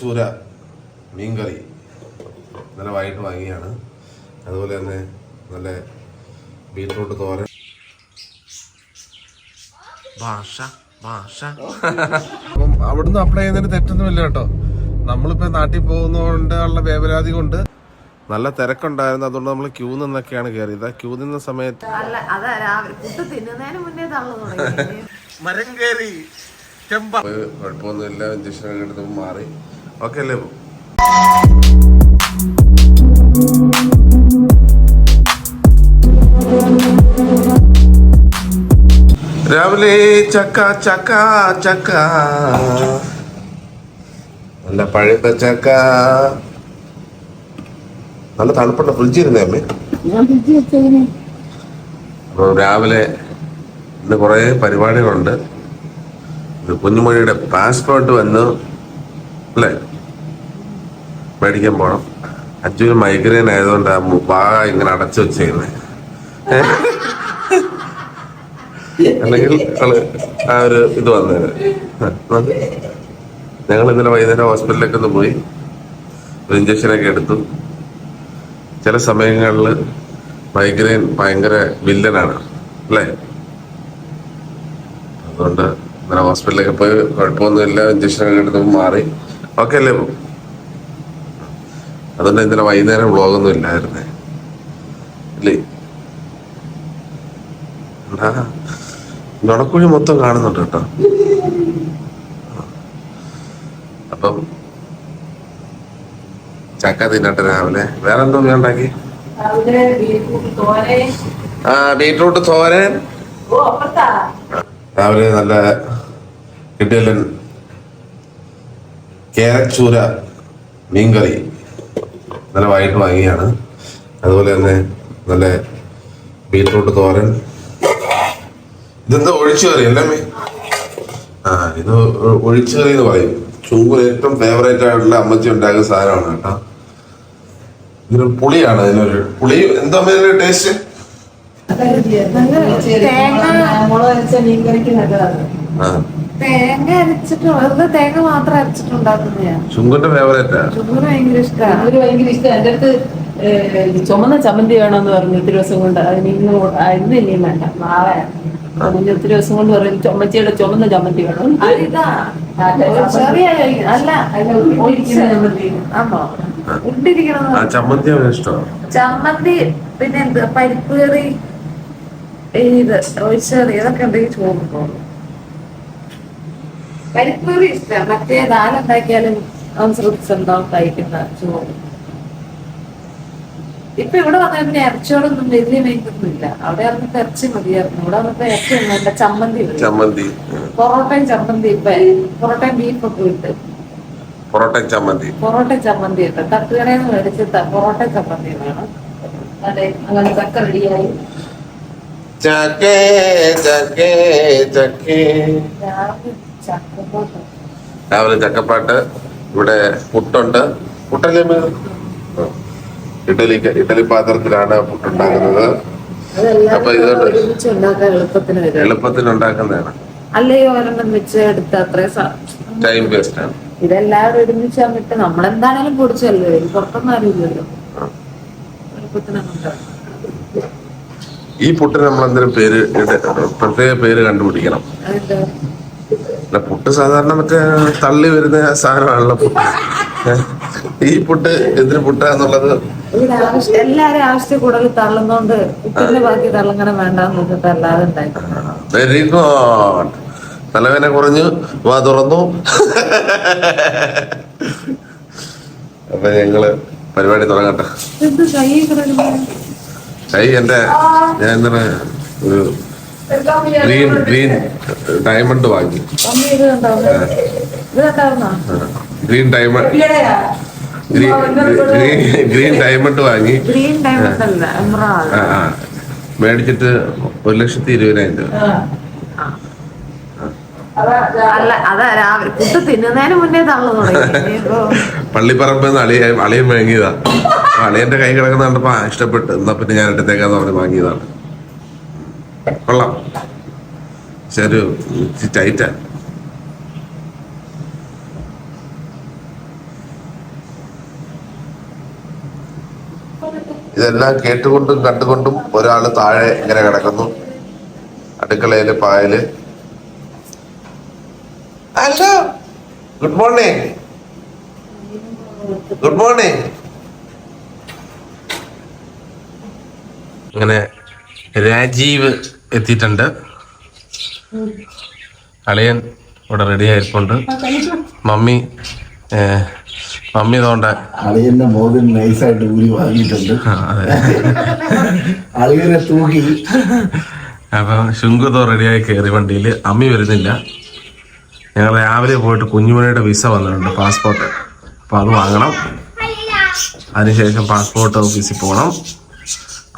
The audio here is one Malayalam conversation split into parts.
ചൂര മീൻകറി നല്ല വൈകിട്ട് വാങ്ങിയാണ്. അതുപോലെ തന്നെ നല്ല ബീട്രൂട്ട് തോരൻ. ഭാഷ ഭാഷ. അപ്പം അവിടുന്ന് അപ്ലൈ ചെയ്യുന്നതിന് തെറ്റൊന്നുമില്ല കേട്ടോ. നമ്മളിപ്പോൾ നാട്ടിൽ പോകുന്നതുകൊണ്ട് ഉള്ള വേവലാതി കൊണ്ട് നല്ല തിരക്കുണ്ടായിരുന്നു. അതുകൊണ്ട് നമ്മൾ ക്യൂ നിന്നൊക്കെയാണ് കയറിയത് ക്യൂ നിന്ന സമയത്ത് മരം കയറി കുഴപ്പമൊന്നുമില്ല. ഇഞ്ചക്ഷൻ ഒക്കെ എടുത്തപ്പോൾ മാറി. ഓക്കെ അല്ലേ? രാവിലെ ചക്ക ചക്ക ചക്ക. നല്ല പഴുത്ത ചക്ക. നല്ല തണുപ്പുണ്ട് ഫ്രിഡ്ജ് ഇരുന്നേ അമ്മേ. അപ്പോൾ രാവിലെ ഇന്ന് കുറേ പരിപാടികളുണ്ട്. ഇത് കുഞ്ഞുമണിയുടെ പാസ്പോർട്ട് വന്നു. അല്ലേ? മേടിക്കാൻ പോണം. അച്ഛന് മൈഗ്രെയിൻ ആയതുകൊണ്ട് മു- ഇങ്ങനെ അടച്ചു വെച്ചേക്കുന്നത് അല്ലെങ്കിൽ ആ ഒരു ഇത് വന്നത് ഞങ്ങൾ ഇന്നലെ വൈകുന്നേരം ഹോസ്പിറ്റലിലേക്ക് ഒന്ന് പോയി. ഒരു ഇഞ്ചക്ഷനൊക്കെ എടുത്തു. ചില സമയങ്ങളിൽ മൈഗ്രെയിൻ ഭയങ്കര വില്ലനാണ് അല്ലേ? അതുകൊണ്ട് ഇന്നലെ ഹോസ്പിറ്റലിലേക്ക് പോയി. കുഴപ്പമൊന്നുമില്ല. ഇഞ്ചക്ഷനൊക്കെ എടുത്തപ്പോൾ മാറി. ഓക്കെ അല്ലേ? അതുകൊണ്ട് ഇന്നലെ വൈകുന്നേരം വ്ളോഗൊന്നും ഇല്ലായിരുന്നേ. ഇല്ലേ? എന്താ നുണക്കുഴി മൊത്തം കാണുന്നുണ്ട് കേട്ടോ. അപ്പം ചക്ക തിന്നട്ടെ രാവിലെ. വേറെ എന്തോ ഉണ്ടാക്കി? ആ ബീട്രൂട്ട് തോരൻ. രാവിലെ നല്ല കിട്ടിയല്ലൻ കേരച്ചൂര മീൻകറി. നല്ല വൈകിട്ട് വാങ്ങിയാണ് അതുപോലെ തന്നെ നല്ല ബീട്രൂട്ട് തോരൻ. ഇതെന്താ ഒഴിച്ചു കറി അല്ലേ മീ ആ ഇത് ഒഴിച്ചു കറി എന്ന് പറയും. ചൂങ്കൂർ ഏറ്റവും ഫേവറേറ്റ് ആയിട്ടുള്ള അമ്മച്ചി ഉണ്ടാക്കുന്ന സാധനമാണ് കേട്ടോ. ഇതിന് പുളിയാണ് ഇതിനൊരു പുളി. എന്താ ടേസ്റ്റ് മീൻകറിക്ക് നല്ലതാണ്. ആ. തേങ്ങ അരച്ചിട്ട് തേങ്ങ മാത്രം ചുങ്കന്റെ ഫേവറേറ്റാ ചുങ്കന് ഭയങ്കര ഇഷ്ടമാണ് അവർ ഭയങ്കര ഇഷ്ടം. എന്റെ അടുത്ത് ഏഹ്, ചുമന്ന ചമ്മന്തി വേണമെന്ന് പറഞ്ഞു ഒത്തിരി ദിവസം കൊണ്ട്. അതിന് ഇന്ന് കൊ- ആ, ഇന്ന് ഇനിയും വേണ്ട. നാളെ. അതിന് ഒത്തിരി ദിവസം കൊണ്ട് പറഞ്ഞു ചുമച്ചിയുടെ ചുമന്ന ചമ്മന്തി വേണം. അതിതാ ഒരു ചെറിയ അല്ല ഒഴിക്കുന്ന ചമ്മന്തി. ആണോ ഇട്ടിരിക്കണം ചമ്മന്തി അവന് ഇഷ്ടമാണ്? ചമ്മന്തി പിന്നെ എന്ത് പരിപ്പ് കറി ഇത് ഒഴിച്ചറി ഇതൊക്കെ ഉണ്ടെങ്കിൽ ചോറ് പോകും പരിപ്പ് ഇഷ്ടം. മറ്റേ ദാലുണ്ടാക്കിയാലും അവൻ ശ്രദ്ധിച്ചുണ്ടാവും കഴിക്കുന്ന ചോറ്? ഇപ്പൊ ഇവിടെ വന്നാൽ പിന്നെ ഇറച്ചിയോടൊന്നും വലിയ മേക്കൊന്നുമില്ല ഇല്ല. അവിടെ വന്നിട്ട് ഇറച്ചി മതിയായിരുന്നു. ഇവിടെ വന്നിട്ട് ഇറച്ചി ഒന്നുമില്ല ചമ്മന്തി ചമ്മന്തി. പൊറോട്ടയും ചമ്മന്തി ഇപ്പൊ പൊറോട്ടയും ബീഫൊക്കെ ഇട്ട് പൊറോട്ട ചമ്മന്തി. പൊറോട്ട ചമ്മന്തി ഇട്ട് തട്ടുകടയിൽ നിന്ന് മേടിച്ച് പൊറോട്ട ചമ്മന്തി വേണം. അതെ അങ്ങനെ ചക്ക റെഡിയായി. ചക്കേ ചക്കേ ചക്കേ. രാവിലെ ചക്കപ്പോട്ട് ഇവിടെ പുട്ടുണ്ട്. പുട്ടല്ലേ. ഇഡലി ഇഡലി പാത്രത്തിലാണ് പുട്ടുണ്ടാക്കുന്നത്. അപ്പൊ ഇതുകൊണ്ട് എളുപ്പത്തിന് ഉണ്ടാക്കുന്നതാണ് അല്ലയോ ഒരെണ്ണം വെച്ച് എടുത്ത് അത്രയും ടൈം വേസ്റ്റ് ആണ്. ഇതെല്ലാവരും ഒരുമിച്ച് വന്നിട്ട് നമ്മളെന്താണേലും പൊടിച്ചല്ലോ ഇത് പുറത്തൊന്നും അറിയില്ലല്ലോ. ഈ പുട്ടിന് നമ്മൾ എന്തെങ്കിലും പേര് പ്രത്യേക പേര് കണ്ടുപിടിക്കണം. അല്ല പുട്ട് സാധാരണ മറ്റേ തള്ളി വരുന്ന സാധനമാണല്ലോ പുട്ട്. ഈ പുട്ട് എന്തിന് പുട്ടാന്നുള്ളത് എല്ലാരും ആവശ്യത്തിൽ കൂടുതൽ തള്ളുന്നോണ്ട് ഉപ്പിന്റെ ബാക്കി തള്ളങ്ങനെ വേണ്ടെന്ന് അല്ലാതെ വെരി ഗുഡ് തലവേന കുറഞ്ഞു. വാ തുറന്നു. അപ്പൊ ഞങ്ങൾ പരിപാടി തുടങ്ങട്ടെ. കൈ എന്റെ ഞാൻ ഇന്നലെ ഒരു ഗ്രീൻ ഗ്രീൻ ഡയമണ്ട് വാങ്ങി. മമ്മി ഇത് കണ്ടോ ഇത് കണ്ടായിരുന്നോ green diamond green green green diamond വാങ്ങി. മേടിച്ചിട്ട് ഒരു ലക്ഷത്തി ഇരുപതിനായിരം രൂപ. അല്ല അതാ രാവിലെ കുട്ടി തിന്നുന്നതിന് മുന്നേ തള്ളു തുടങ്ങി. പള്ളിപ്പറമ്പ് അളിയ അളിയൻ വാങ്ങിയതാ. അളിയന്റെ കൈ കിടക്കുന്ന കണ്ടപ്പോ ഇഷ്ടപ്പെട്ട് ഇഷ്ടപ്പെട്ടു. എന്നാ പിന്നെ ഞാൻ എടുത്തേക്കാന്ന് പറഞ്ഞ് വാങ്ങിയതാണ്. കൊള്ളാം. പക്ഷെ ഒരു ടൈറ്റാണ് ഇതെല്ലാം കേട്ടുകൊണ്ടും കണ്ടുകൊണ്ടും ഒരാൾ താഴെ ഇങ്ങനെ കിടക്കുന്നു. അടുക്കളയിൽ പായൽ. Hello good morning good morning അങ്ങനെ രാജീവ് എത്തിയിട്ടുണ്ട്. അളിയൻ ഇവിടെ റെഡി ആയിരിപ്പുണ്ട് മമ്മി മമ്മി അതുകൊണ്ട് അളിയന്റെ മോതിൽ നൈസായിട്ട് ഊരി വാങ്ങിയിട്ടുണ്ട്. അളിയനെ തൂക്കി. അപ്പൊ ശുങ്കുതോ റെഡിയായി കയറി വണ്ടിയിൽ. അമ്മി വരുന്നില്ല. ഞങ്ങൾ രാവിലെ പോയിട്ട് കുഞ്ഞുമണിയുടെ വിസ വന്നിട്ടുണ്ട് പാസ്പോർട്ട് അപ്പൊ അത് വാങ്ങണം. അതിനുശേഷം പാസ്പോർട്ട് ഓഫീസിൽ പോകണം.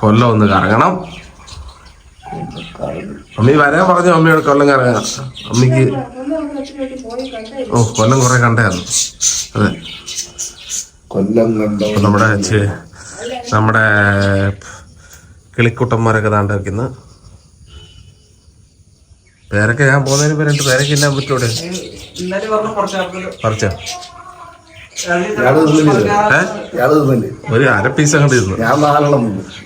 കൊല്ലം ഒന്ന് കറങ്ങണം. അമ്മി വരാൻ പറഞ്ഞു അമ്മയോട് കൊല്ലം കറങ്ങാൻ അമ്മിക്ക് ഓ കൊല്ലം കുറെ കണ്ടായിരുന്നു അതെ. കൊല്ലം കണ്ടോ? നമ്മുടെ നമ്മുടെ കിളിക്കുട്ടന്മാരൊക്കെ താണ്ട് വെക്കുന്ന പേരൊക്കെ ഞാൻ പോകുന്നതിന് പേരുണ്ട് രണ്ട് പേരൊക്കെ ഇല്ലാൻ പറ്റൂടെ പറിച്ചോ? ഒരു അര പീസ് അങ്ങോട്ട് ഇരുന്നു.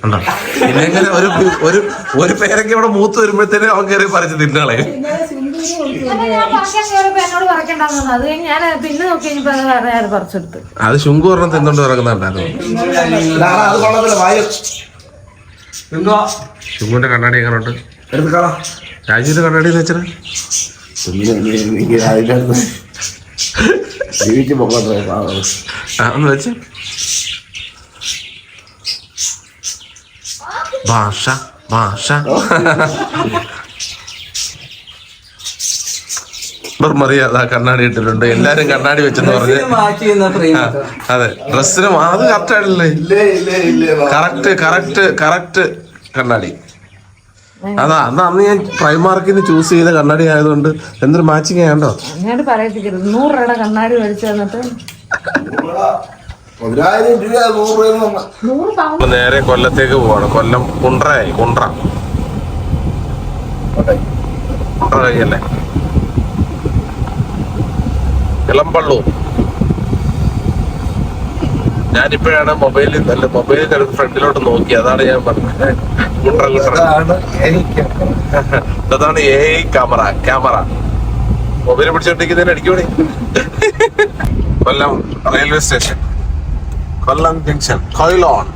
ഉണ്ടോ? പിന്നെ ഇങ്ങനെ ഒരു ഒരു ഒരു പേരൊക്കെ ഇവിടെ മൂത്ത് വരുമ്പോഴത്തേനും അവൻ കയറി പറിച്ച് തിന്നാളെ. അത് ശുങ്കു പറഞ്ഞ തിന്നോണ്ട് ഇറങ്ങുന്നുണ്ടായിരുന്നു ശുങ്കുവിന്റെ കണ്ണാടി എങ്ങനെ ഉണ്ട് എടുത്ത് കളാ രാജീവിന്റെ കണ്ണാടി എന്ന് വെച്ചാൽ അടുത്ത് ജീവിച്ച് പോകട്ടെ ഒന്ന് വെച്ച്. ഭാഷ ഭാഷ. മറിയാതെ കണ്ണാടി ഇട്ടിട്ടുണ്ട്. എല്ലാരും കണ്ണാടി വെച്ചെന്ന് പറഞ്ഞ്. അതെ. ഡ്രസ്സിന് അത് കറക്റ്റ് ആയിട്ടില്ലേ? ഇല്ലേ ഇല്ലേ ഇല്ലേ കറക്റ്റ് കറക്റ്റ് കറക്റ്റ് കണ്ണാടി. അതാ അന്ന് അന്ന് ഞാൻ പ്രൈമാർക്കിൽ നിന്ന് ചൂസ് ചെയ്ത കണ്ണാടി ആയതുകൊണ്ട് എന്തൊരു മാച്ചിങ് ആയണ്ടോ? എന്നോട് പറയത്തിക്കരുത്. നൂറ് രൂപയുടെ കണ്ണാടി മേടിച്ചു തന്നിട്ട് നേരെ കൊല്ലത്തേക്ക് പോവാണ്. കൊല്ലം കുണ്ട്രയായി കുണ്ട്ര. കുണ്ട്ര കഴിയല്ലേ ഇളമ്പള്ളൂർ. ഞാനിപ്പോഴാണ് മൊബൈലിൽ നല്ല മൊബൈലിൽ കിടന്ന് ഫ്രണ്ടിലോട്ട് നോക്കി. അതാണ് ഞാൻ പറഞ്ഞത്. അതാണ് A I camera camera mobile പിടിച്ചോണ്ടിരിക്കുന്നതിന് അടിക്കോണി Kollam railway station Kollam junction Quilon.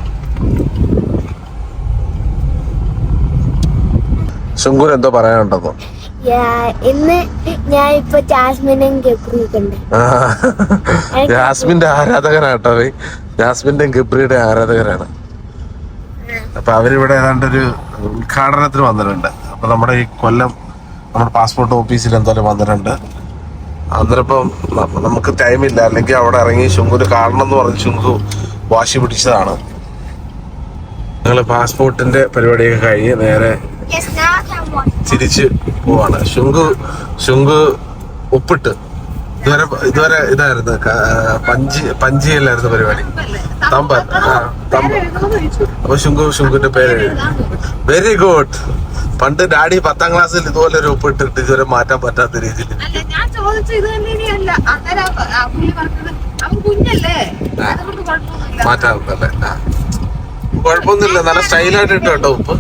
ശുങ്കൂർ എന്തോ പറയാനുണ്ടെന്നോ? യാ- ഇന്ന് ഞാൻ ഇപ്പൊ ജാസ്മിനും ജാസ്മിന്റെ ആരാധകനാട്ടോ ജാസ്മിന്റെ ഗബ്രിയുടെ ആരാധകരാണ്. അപ്പൊ അവരിവിടെ ഏതാണ്ട് ഒരു ഉദ്ഘാടനത്തിന് വന്നിട്ടുണ്ട്. അപ്പൊ നമ്മുടെ ഈ കൊല്ലം നമ്മുടെ പാസ്പോർട്ട് ഓഫീസിൽ എന്തായാലും വന്നിട്ടുണ്ട്. അന്നേരപ്പം നമുക്ക് ടൈമില്ല അല്ലെങ്കിൽ അവിടെ ഇറങ്ങി ശുങ്കുര് കാണണം എന്ന് പറഞ്ഞ് ശുങ്കു വാശി പിടിച്ചതാണ്. ഞങ്ങൾ പാസ്പോർട്ടിന്റെ പരിപാടിയൊക്കെ കഴിഞ്ഞ് നേരെ തിരിച്ച് പോവാണ്. ശുങ്കു ശുങ്കു ഒപ്പിട്ട് ഇതുവരെ ഇതുവരെ ഇതായിരുന്നു പഞ്ചി പഞ്ചിയല്ലായിരുന്നു പരിപാടി. തമ്പൻ അപ്പൊ ശുങ്കു ശുങ്കുന്റെ പേര് വെരി ഗുഡ് പണ്ട് ഡാഡി പത്താം ക്ലാസ്സിൽ ഇതുപോലെ ഒരു ഒപ്പിട്ടിട്ട് ഇതുവരെ മാറ്റാൻ പറ്റാത്ത രീതിയിൽ മാറ്റാറുണ്ടല്ലേ. കുഴപ്പമൊന്നുമില്ല. നല്ല സ്റ്റൈലായിട്ട് ഇട്ടോ കേട്ടോ ഉപ്പ്.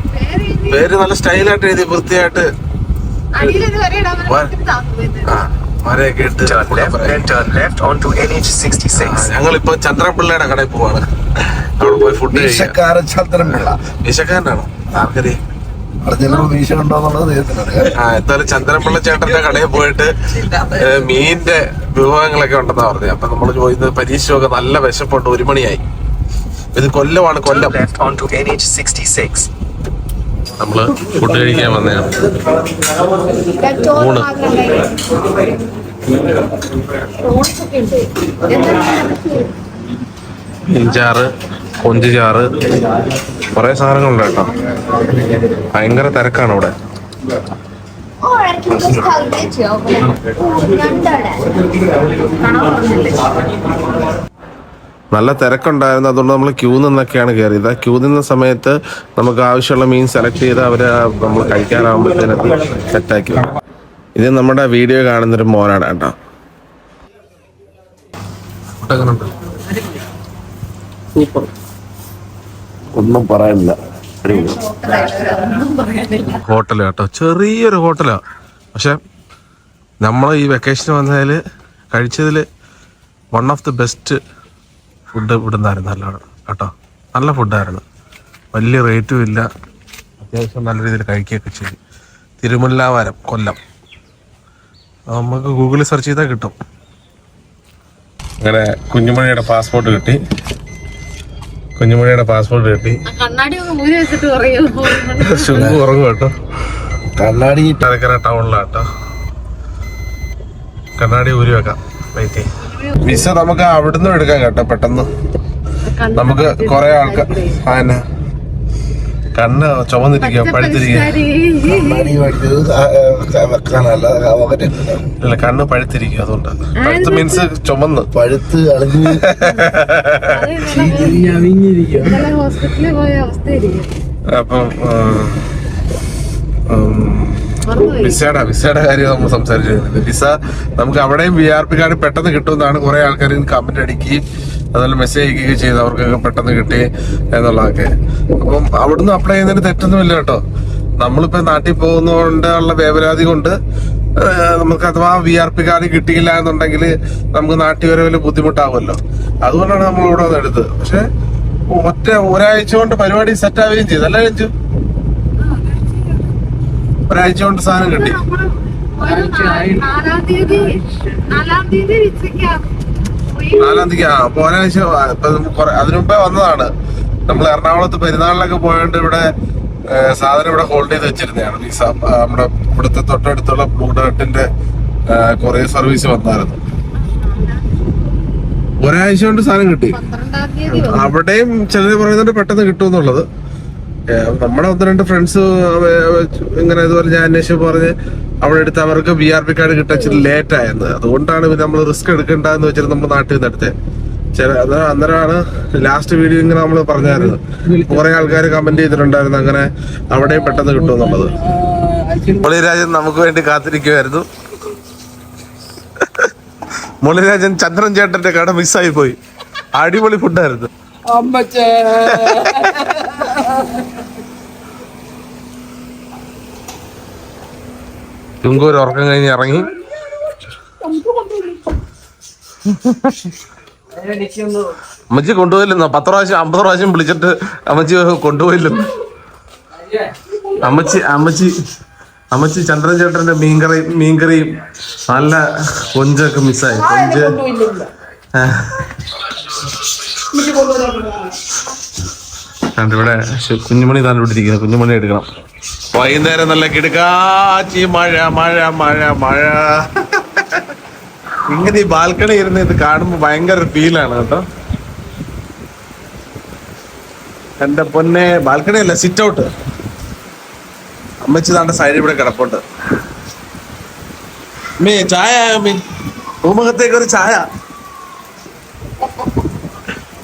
പേര് നല്ല സ്റ്റൈലായിട്ട് എഴുതി വൃത്തിയായിട്ട്. ആ. വരെയൊക്കെ ഇട്ട് Then turn left onto NH66. ഞങ്ങളിപ്പോ ചന്ദ്രപിള്ളയുടെ കടയിൽ പോവാണ്. അവിടെ പോയി ഫുഡ് മീശക്കാരൻ ആർക്കറിയാം. ആ എന്തായാലും ചന്ദ്രപിള്ള ചേട്ടന്റെ കടയിൽ പോയിട്ട് മീനിന്റെ വിഭവങ്ങളൊക്കെ ഉണ്ടെന്നാ പറഞ്ഞത്. അപ്പൊ നമ്മൾ ചോദിച്ചത് പരീക്ഷയൊക്കെ നല്ല വിശപ്പുണ്ട്. ഒരു മണിയായി. ഇത് കൊല്ലമാണ് കൊല്ലം. Left onto NH66. നമ്മൾ ഫുഡ് കഴിക്കാൻ വന്നതാണ് ഊണ്. മീൻചാറ് കൊഞ്ചുചാറ് കുറെ സാധനങ്ങളുണ്ട് കേട്ടോ. ഭയങ്കര തിരക്കാണ് ഇവിടെ. Or നല്ല തിരക്കുണ്ടായിരുന്നു. അതുകൊണ്ട് നമ്മൾ ക്യൂ നിന്നൊക്കെയാണ് കയറിയത് ആ ക്യൂ നിന്ന സമയത്ത് നമുക്ക് ആവശ്യമുള്ള മീൻ സെലക്ട് ചെയ്ത് അവർ നമ്മൾ കഴിക്കാറാകുമ്പോഴത്തേനത് സെറ്റാക്കി. ഇത് നമ്മുടെ വീഡിയോ കാണുന്നൊരു മോനാണ് കേട്ടോ. സൂപ്പർ ഒന്നും പറയാനില്ല. ഹോട്ടൽ ഒന്നും പറയാനില്ല ഹോട്ടൽ കേട്ടോ. ചെറിയൊരു ഹോട്ടലാ. പക്ഷെ നമ്മൾ ഈ വെക്കേഷന് വന്നതിൽ കഴിച്ചതിൽ one of the best food ഇവിടുന്നായിരുന്നു നല്ലതാണ് കേട്ടോ. നല്ല ഫുഡായിരുന്നു. വലിയ റേറ്റും ഇല്ല. അത്യാവശ്യം നല്ല രീതിയിൽ കഴിക്കുകയൊക്കെ ചെയ്തു. തിരുമല്ലാവാരം കൊല്ലം. നമുക്ക് ഗൂഗിളിൽ സെർച്ച് ചെയ്താൽ കിട്ടും. അങ്ങനെ കുഞ്ഞുമണിയുടെ പാസ്പോർട്ട് കിട്ടി. കുഞ്ഞുമണിയുടെ പാസ്പോർട്ട് കിട്ടി. ശുഭ ഉറങ്ങും കേട്ടോ. കണ്ണാടി തലക്കര ടൗണിലാട്ടോ കണ്ണാടി ഊരി വെക്കാം. വെയിറ്റ് വിസ നമുക്ക് അവിടുന്ന് എടുക്കാം കേട്ടോ പെട്ടെന്ന്. നമുക്ക് കുറെ ആൾക്കാർ ആന കണ്ണ് ചുമന്നിരിക്കുക പഴുത്തിരിക്കുക ഇല്ല. കണ്ണ് പഴുത്തിരിക്കുക അതുകൊണ്ട്. പഴുത്ത് മീൻസ് ചുമന്ന്. പഴുത്ത് അപ്പം വിസയുടെ വിസയുടെ കാര്യം നമ്മൾ സംസാരിച്ചിരുന്നത്. വിസ നമുക്ക് അവിടെയും വി ആർ പി കാർഡ് പെട്ടെന്ന് കിട്ടുമെന്നാണ് കുറെ ആൾക്കാർ കമന്റ് അടിക്കുകയും അതുപോലെ മെസ്സേജ് അയക്കുകയും ചെയ്ത്. അവർക്കൊക്കെ പെട്ടെന്ന് കിട്ടി എന്നുള്ളതൊക്കെ. അപ്പം അവിടുന്ന് അപ്ലൈ ചെയ്യുന്നതിന് തെറ്റൊന്നുമില്ല കേട്ടോ. നമ്മളിപ്പോ നാട്ടിൽ പോകുന്നതുകൊണ്ടുള്ള വേവലാതി കൊണ്ട് നമുക്ക് അഥവാ വി ആർ പി കാർഡ് കിട്ടിയില്ല എന്നുണ്ടെങ്കിൽ നമുക്ക് നാട്ടിൽ വരെ വലിയ ബുദ്ധിമുട്ടാവുമല്ലോ. അതുകൊണ്ടാണ് നമ്മൾ ഇവിടെ നിന്ന് എടുത്തത് പക്ഷെ ഒറ്റ ഒരാഴ്ച കൊണ്ട് പരിപാടി സെറ്റ് ആവുകയും ചെയ്തു. അല്ലേ ഒരാഴ്ച കൊണ്ട് സാധനം കിട്ടി. നാലാം തീയതി ആ അപ്പൊ ഒരാഴ്ച അതിനു മുമ്പേ വന്നതാണ്. നമ്മൾ എറണാകുളത്ത് പെരുന്നാളിലൊക്കെ പോയോണ്ട് ഇവിടെ സാധനം ഇവിടെ ഹോൾഡ് ചെയ്ത് വെച്ചിരുന്നതാണ്. വിസ നമ്മുടെ ഇവിടുത്തെ തൊട്ടടുത്തുള്ള ബ്ലൂ ഡേർട്ടിന്റെ കൊറിയർ സർവീസ് വന്നായിരുന്നു. ഒരാഴ്ച കൊണ്ട് സാധനം കിട്ടി. അവിടെയും ചിലർ പറയുന്നുണ്ട് പെട്ടെന്ന് കിട്ടുമെന്നുള്ളത്. നമ്മുടെ ഒന്ന് രണ്ട് ഫ്രണ്ട്സ് ഇങ്ങനെ ഇതുപോലെ ഞാൻ അന്വേഷിച്ച് പറഞ്ഞ് അവിടെ എടുത്ത് അവർക്ക് ബി ആർ പി കാർഡ് കിട്ടാൻ ഇച്ചിരി ലേറ്റ് ആയെന്ന്. അതുകൊണ്ടാണ് നമ്മൾ റിസ്ക് എടുക്കണ്ടെന്ന് വെച്ചിട്ട് നമ്മൾ നാട്ടിൽ നിന്ന് എടുത്തത് ചില അത് അന്നേരമാണ് ലാസ്റ്റ് വീഡിയോ ഇങ്ങനെ നമ്മൾ പറഞ്ഞായിരുന്നു കുറെ ആൾക്കാർ കമന്റ് ചെയ്തിട്ടുണ്ടായിരുന്നു അങ്ങനെ അവിടെയും പെട്ടെന്ന് കിട്ടുമെന്നുള്ളത് മുളിരാജൻ നമുക്ക് വേണ്ടി കാത്തിരിക്കുമായിരുന്നു മുളിരാജൻ ചന്ദ്രൻ ചേട്ടന്റെ കട മിസ്സായി പോയി. അടിപൊളി ഫുഡായിരുന്നു അമ്മച്ചേ. ചുങ്കൂർ ഉറക്കം കഴിഞ്ഞ് ഇറങ്ങി. അമ്മച്ചി കൊണ്ടുപോയില്ലെന്നോ? പത്ത് പ്രാവശ്യം അമ്പത് പ്രാവശ്യം വിളിച്ചിട്ട് അമ്മച്ചി കൊണ്ടുപോയില്ലെന്ന്? അമ്മച്ചി അമ്മച്ചി അമ്മച്ചി ചന്ദ്രൻ ചേട്ടന്റെ മീൻകറിയും മീൻകറിയും നല്ല കൊഞ്ചൊക്കെ മിസ്സായി. കൊഞ്ച്. ഇവിടെ കുഞ്ഞുമണി താൻ ഇവിടെ ഇരിക്കുന്നത് കുഞ്ഞുമണി എടുക്കണം വൈകുന്നേരം നല്ല കിടക്കാച്ചി മഴ മഴ മഴ മഴ ഇങ്ങനെ ഈ ബാൽക്കണി ഇരുന്ന് ഇത് കാണുമ്പോ ഭയങ്കര ഫീലാണ് കേട്ടോ എന്റെ പൊന്നെ ബാൽക്കണി അല്ല സിറ്റ് ഔട്ട് അമ്മച്ചി താണ്ട സൈഡിൽ ഇവിടെ കിടപ്പുണ്ട് മീ ചായ മീ ഭൂമുഖത്തേക്ക് ഒരു ചായ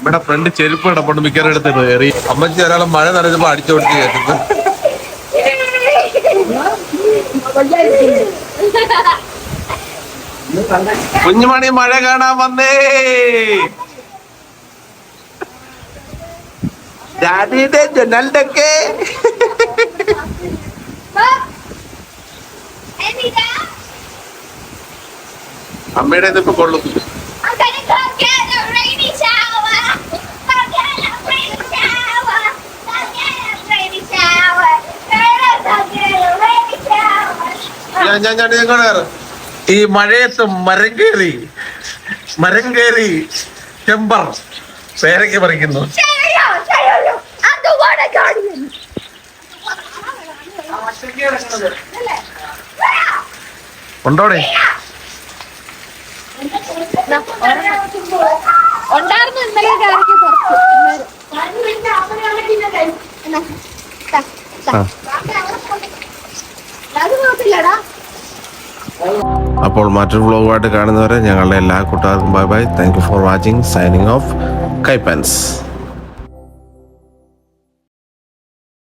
ഇവിടെ ഫ്രണ്ട് ചെരുപ്പ് കിടപ്പുണ്ട് മിക്കവാറും എടുത്ത് കയറി അമ്മച്ചി ഒരാളെ മഴ നനഞ്ഞപ്പോ അടിച്ചോടിച്ച് കേട്ടത് കുഞ്ഞുമണി മഴ കാണാൻ വന്നേ. ഡാഡിയുടെ ജനലിന്റെ അമ്മയുടെ ഇതിപ്പോ കൊള്ളും. ഈ മഴയത്ത് മരം കയറി മരം കയറി ചെമ്പർ പേരയ്ക്ക് പറിക്കുന്നു Cheerio, cheerio. I'm the water guardian. ഉണ്ടോടെ ഉണ്ടായിരുന്നു ഇന്നലെ. അത് നോക്കില്ലടാ അപ്പോൾ മറ്റൊരു വ്ലോഗുമായിട്ട് കാണുന്നവരെ ഞങ്ങളുടെ എല്ലാ കൂട്ടുകാർക്കും bye bye thank you for watching signing off കൈപ്പൻസ്